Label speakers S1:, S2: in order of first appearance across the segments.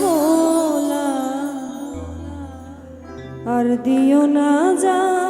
S1: যে অবলা আর দিও না জালা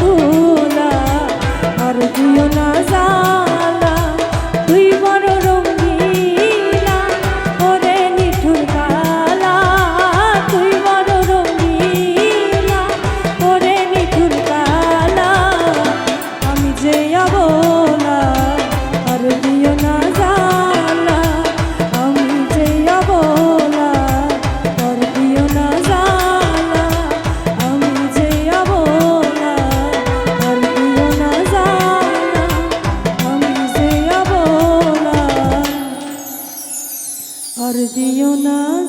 S1: অবলা আর দিও না জালা